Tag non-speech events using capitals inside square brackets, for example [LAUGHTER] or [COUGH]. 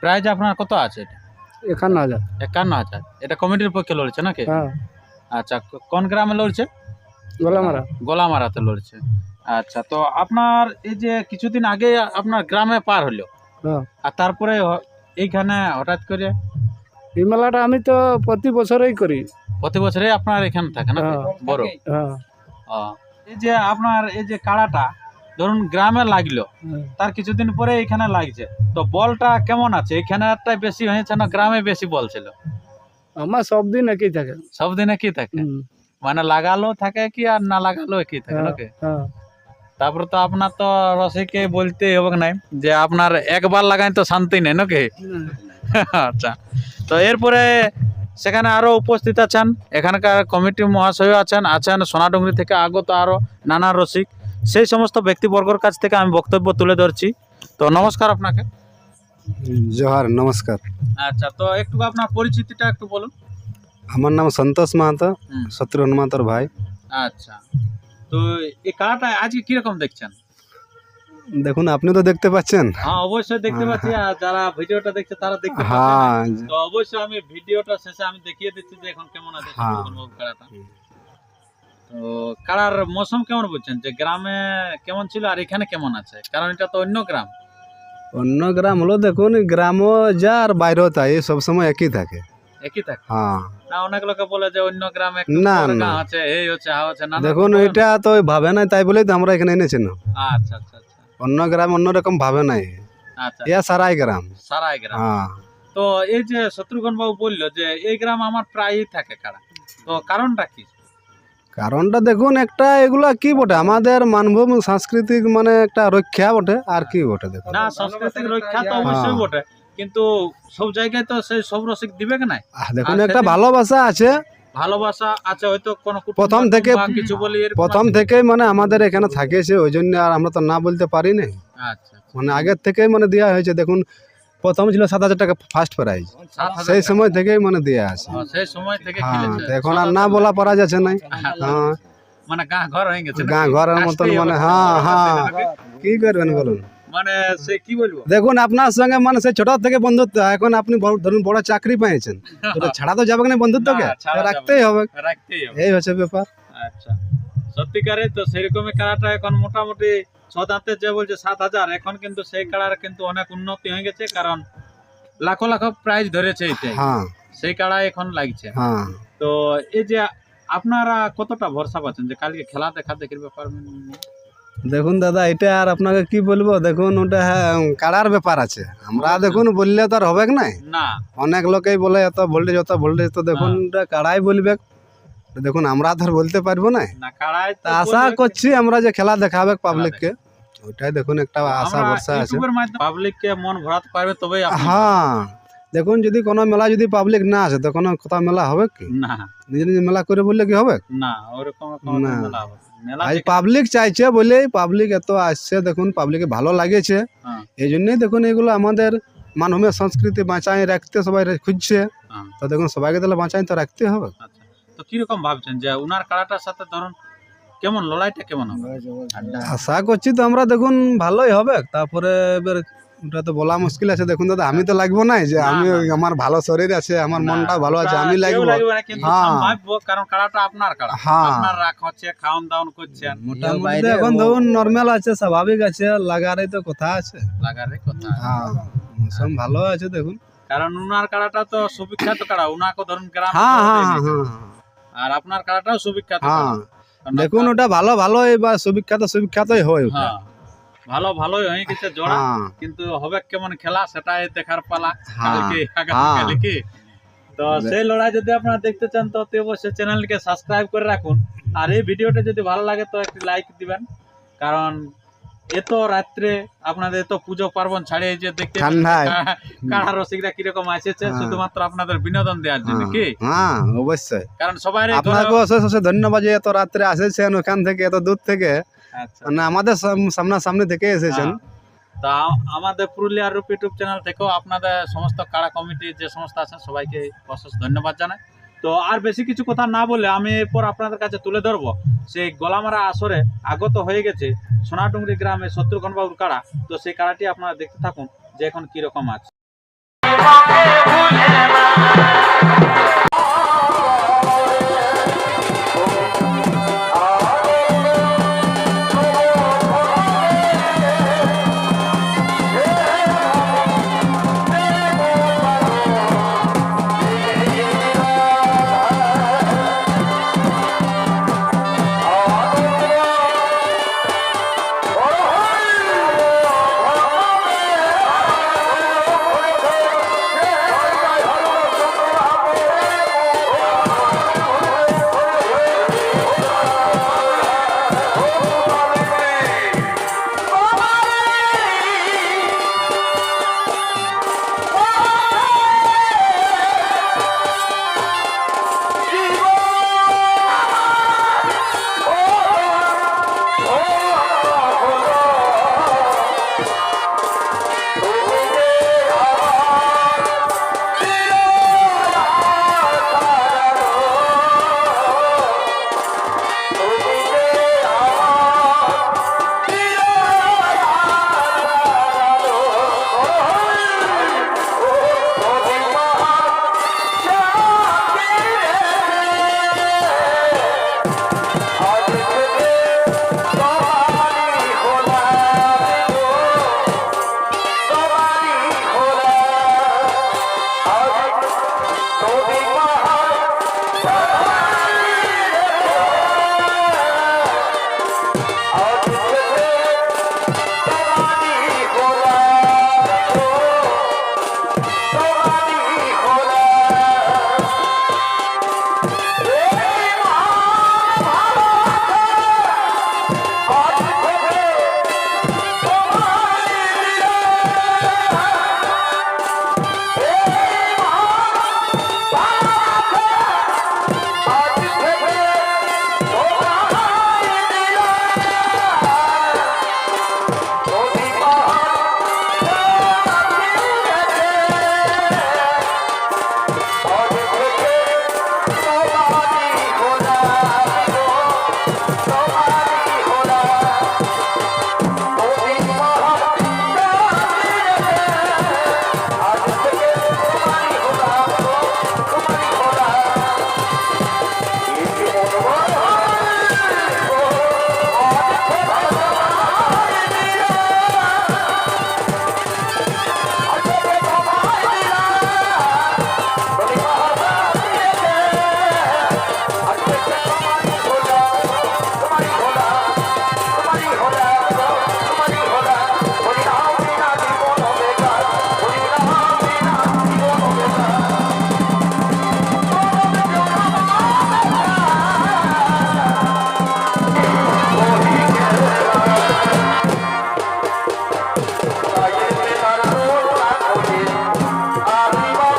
Prize আপনার কত আছে এটা? একান্ন হাজার। একান্ন হাজার। এটা কমিটির পক্ষে লড়ছে নাকি? হ্যাঁ। আচ্ছা কোন গ্রামে লড়ছে? গোলামারা। গোলামারাতে লড়ছে। আচ্ছা তো আপনার এই যে কিছুদিন আগে আপনার গ্রামে পার হলো। হ্যাঁ। আর তারপরে এইখানে হঠাৎ করে? এই মেলাটা আমি তো প্রতি বছরেই করি। প্রতি বছরে আপনার এখানে থাকে না হ্যাঁ। বড়? এই যে আপনার এই যে কাড়াটা ধরুন গ্রামে লাগল হ্যাঁ। তার কিছুদিন পরে এখানে লাগছে। তো বলটা কেমন আছে? এখানেটাই বেশি হয়েছে না গ্রামে বেশি বল ছিল আমার সব দিন একই থাকে। সব দিনে কি থাকে? মানে লাগালো থাকে কি আর না লাগালো একই থাকে হ্যাঁ, নাকি? হ্যাঁ তারপরে তো আপনার তো রসিকে বলতে হবে নাই যে আপনার একবার লাগাই তো শান্তি নেই নাকি? আচ্ছা। তো এরপরে সেখানে আরও উপস্থিত আছেন এখানকার কমিটি মহাশয় আছেন আছেন সোনাডুঙ্গরি থেকে আগত আরও নানা রসিক। সেই সমস্ত ব্যক্তিবর্গর কাছ থেকে আমি বক্তব্য তুলে ধরছি। তো নমস্কার আপনাকে। জোহার নমস্কার। আচ্ছা তো একটু আপনার পরিচিতিটা একটু বলুন। আমার নাম সন্তোষ মাহাতো। শত্রুঘ্ন মাহাতোর ভাই। আচ্ছা তো এই কালাটা আজকে কীরকম দেখছেন? দেখুন আপনি তো দেখতে পাচ্ছেন। হ্যাঁ অবশ্যই দেখতে পাচ্ছি আর যারা ভিডিওটা দেখছে তারা দেখতে পাচ্ছে হ্যাঁ তো অবশ্যই আমি ভিডিওটা শেষে আমি দেখিয়ে দিচ্ছি যে এখন কেমন আছে হ্যাঁ। তো কাড়ার মৌসুম কেমন বুঝছেন? যে গ্রামে কেমন ছিল আর এখানে কেমন আছে? কারণ এটা তো অন্য গ্রাম। অন্য গ্রাম হলো দেখুন গ্রামও যা আর বাইরেও তাই সবসময় একই থাকে। একই থাকে? হ্যাঁ। না অনেক লোকে বলে যে অন্য গ্রামে না, না। আছে এই হচ্ছে হা হচ্ছে না দেখুন এটা তো ভাবে নাই তাই বলেই তো আমরা এখানে এনেছি না। আচ্ছা আচ্ছা আচ্ছা। অন্য গ্রাম অন্যরকম ভাবে নাই। আচ্ছা। ইয়া সারাই গ্রাম। সারাই গ্রাম। হ্যাঁ। তো এই যে শত্রুঘ্ন বাবু বলল যে এই গ্রাম আমার প্রায়ই থাকে কারা। তো কারণটা কি? কারণটা দেখুন একটা এগুলা কি বটে? আমাদের মানভূম সাংস্কৃতিক মানে একটা রক্ষা বটে। আর কি বটে দেখুন? না সাংস্কৃতিক রক্ষা তো অবশ্যই হ্যাঁ। বটে। কিন্তু সব জায়গায় তো সেই সব রসিক দিবে কি নাই? দেখুন একটা ভালোবাসা আছে। ভালোবাসা আছে হয়তো কোনো প্রথম থেকে- কিছু বলি প্রথম? থেকেই মানে আমাদের এখানে থাকেছে ওই জন্য আর আমরা তো না বলতে পারি না আচ্ছা মানে আগের থেকেই মানে দেওয়া হয়েছে। দেখুন প্রথম ছিল সাত হাজার টাকা ফার্স্ট প্রাইজ সেই সময় থেকেই মানে দেওয়া আছে। থেকে হ্যাঁ এখন আর না বলা পারা যাচ্ছে নাই। হ্যাঁ মানে গাঁ ঘর হয়ে গেছে গাঁ ঘরের মতন মানে হ্যাঁ হ্যাঁ কি করবেন বলুন? মানে সে কি বলব? দেখুন আপনার সঙ্গে মানে সে ছোট থেকে বন্ধুত্ব এখন আপনি ধরুন বড় চাকরি পেয়েছেন। [LAUGHS] ছাড়া তো যাবে না বন্ধুত্বকে না, রাখতেই হবে। রাখতেই হবে। এই হচ্ছে ব্যাপার। আচ্ছা। সত্যিকারে তো সেরকমই কাড়াটা এখন মোটামুটি ছ দাঁতে যে বলছে সাত হাজার এখন কিন্তু সেই কাড়ার কিন্তু অনেক উন্নতি হয়ে গেছে কারণ লাখো লাখো প্রাইজ ধরেছে এতে। হ্যাঁ। সেই কাড়া এখন লাগছে। হ্যাঁ। তো এই যে আপনারা কতটা ভরসা পাচ্ছেন যে কালকে খেলা দেখা দেখির ব্যাপার? দেখুন দাদা এটা আর আপনাকে কি বলব? দেখুন ওটা হ্যাঁ, কাড়ার ব্যাপার আছে। আমরা দেখুন বললে তো আর হবে না। অনেক লোকেই বলে এত ভোল্টেজ অত ভোল্টেজ তো দেখুন কাড়াই বলবে দেখুন আমরা আর বলতে পারব না। আশা করছি আমরা যে খেলা দেখাবে পাবলিককে ওটাই দেখুন একটা আশা ভরসা আছে। পাবলিককে মন ভরাতে পারবে আপনি- হ্যাঁ। দেখুন যদি কোনো মেলা যদি পাবলিক না আসে তো কোনো কথা মেলা হবে কি? না। নিজে নিজে মেলা করে বললে কি হবে? না ওরকম না। আজ পাবলিক চাইছে বলেই পাবলিক এত আসছে দেখুন পাবলিকে ভালো লাগেছে। হ্যাঁ। এই জন্যই দেখুন এগুলো আমাদের মানভূমের সংস্কৃতি বাঁচাই রাখতে সবাই খুঁজছে। হ্যাঁ। তো দেখুন সবাইকে তাহলে বাঁচাই তো রাখতে হবে। আচ্ছা। তো কীরকম ভাবছেন যে উনার কাড়াটার সাথে ধরুন কেমন লড়াইটা কেমন হবে? আশা করছি তো আমরা দেখুন ভালোই হবে। তারপরে এবার ওটা তো বলা মুশকিল আছে। দেখুন দাদা আমি তো লাগবো না যে আমি আমার ভালো শরীর আছে আমার মনটা ভালো আছে আমি লাগবো। হ্যাঁ। কারণ কাড়াটা আপনার কাড়া হ্যাঁ। আপনার রাখ হচ্ছে খাওয়ান দাওয়ান করছেন। মোটামুটি তো এখন ধরুন নর্মাল আছে স্বাভাবিক আছে লাগারই তো কথা আছে। লাগারে কথা হ্যাঁ মৌসুম ভালো আছে দেখুন। কারণ উনার কাড়াটা তো সুবিখ্যাত কাড়া উনাকে ধরুন গ্রাম হ্যাঁ হ্যাঁ হ্যাঁ। আর আপনার কাড়াটাও সুবিখ্যাত। হ্যাঁ দেখুন ওটা ভালো ভালোই বা সুবিখ্যাত সুবিখ্যাতই হয় ওটা। হ্যাঁ ভালো ভালোই হয়ে গেছে জোড়া। হ্যাঁ। কিন্তু হবে কেমন খেলা সেটাই দেখার পালা। হ্যাঁ, কালকে আগামীকালে হ্যাঁ। কি তো সেই লড়াই যদি আপনারা দেখতে চান তো অবশ্যই চ্যানেলকে সাবস্ক্রাইব করে রাখুন। আর এই ভিডিওটা যদি ভালো লাগে তো একটি লাইক দিবেন। কারণ এত রাত্রে আপনাদের তো পুজো পার্বণ ছাড়িয়ে যে দেখতে ঠান্ডায়। কাড়া রসিকরা কীরকম আসেছে হ্যাঁ। শুধুমাত্র আপনাদের বিনোদন দেওয়ার জন্য হ্যাঁ, কি? হ্যাঁ অবশ্যই। কারণ সবাই আপনাকে অশেষ অশেষ ধন্যবাদ যে এত রাত্রে এসেছেন ওখান থেকে এত দূর থেকে। আচ্ছা। মানে আমাদের সাম- সামনাসামনি থেকে এসেছেন। হ্যাঁ। তা আমাদের পুরুলিয়ার রূপ ইউটিউব চ্যানেল থেকেও আপনাদের সমস্ত কাড়া কমিটির যে সমস্ত আছেন সবাইকে অশেষ ধন্যবাদ জানাই। তো আর বেশি কিছু কথা না বলে আমি এরপর আপনাদের কাছে তুলে ধরব। সেই গলামারা আসরে আগত হয়ে গেছে সোনাডুঙ্গরি গ্রামে শত্রুঘ্ন বাবুর কাড়া। তো সেই কাড়াটি আপনারা দেখতে থাকুন যে এখন কীরকম আছে।